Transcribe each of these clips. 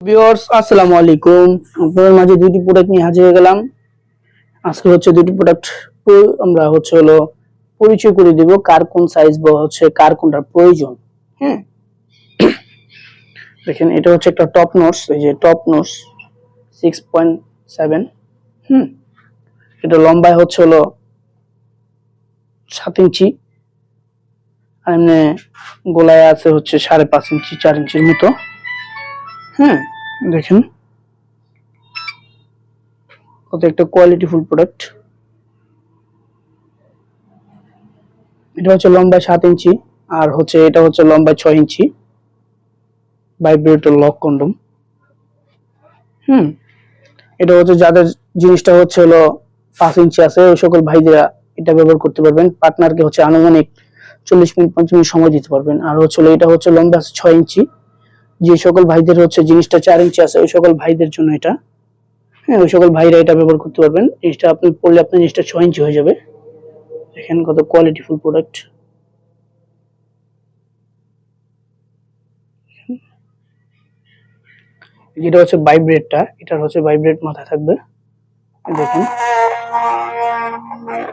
Viewers আসসালামু আলাইকুম। আপনাদের মাঝে দুইটি প্রোডাক্ট নিয়ে হাজির হয়ে গেলাম। আজকে হচ্ছে দুটি প্রোডাক্ট আমরা হচ্ছে হলো পরিচয় করে দিব, কার কোন সাইজ বা হচ্ছে কার কোনটার প্রয়োজন। হ্যাঁ? দেখেন, এটা হচ্ছে একটা টপ নোটস এই যে top notes six point seven হুম? এটা লম্বায় হচ্ছে হলো সাত ইঞ্চি। আর এমনি গোলায় আছে হচ্ছে সাড়ে পাঁচ ইঞ্চি, চার ইঞ্চির মতো। হ্যাঁ দেখেন। কত একটা কোয়ালিটিফুল প্রোডাক্ট এটা হচ্ছে লম্বায় সাত ইঞ্চি, আর হচ্ছে এটা হচ্ছে লম্বা ছয় ইঞ্চি। ভাইব্রেটর লক কন্ডম হুম, এটা হচ্ছে যাদের জিনিসটা হচ্ছে হলো পাঁচ ইঞ্চি আছে, ওই সকল ভাইদেরা এটা ব্যবহার করতে পারবেন। পার্টনারকে হচ্ছে আনুমানিক চল্লিশ মিনিট, পঞ্চাশ মিনিট সময় দিতে পারবেন। আর হচ্ছে এটা হচ্ছে লম্বা ছয় ইঞ্চি। যে সকল ভাইদের হচ্ছে জিনিসটা চার ইঞ্চি আছে, ওই সকল ভাইদের জন্য এটা। হ্যাঁ ওই সকল ভাইরা এটা ব্যবহার করতে পারবেন। জিনিসটা আপনি পড়লে আপনার জিনিসটা ছয় ইঞ্চি হয়ে যাবে। দেখেন কত কোয়ালিটিফুল প্রোডাক্ট যেটা হচ্ছে ভাইব্রেটটা এটার হচ্ছে ভাইব্রেট মাথা থাকবে। দেখেন।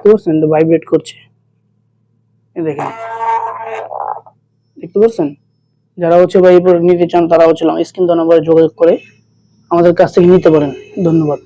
পাচ্ছেন ভাইব্রেট করছে। দেখেন। দেখতে পাচ্ছেন যারা হচ্ছে বা এই প্রোডাক্ট নিতে চান, তারা হচ্ছে স্ক্রিন নম্বরে যোগাযোগ করে আমাদের কাছ থেকে নিতে পারেন। ধন্যবাদ।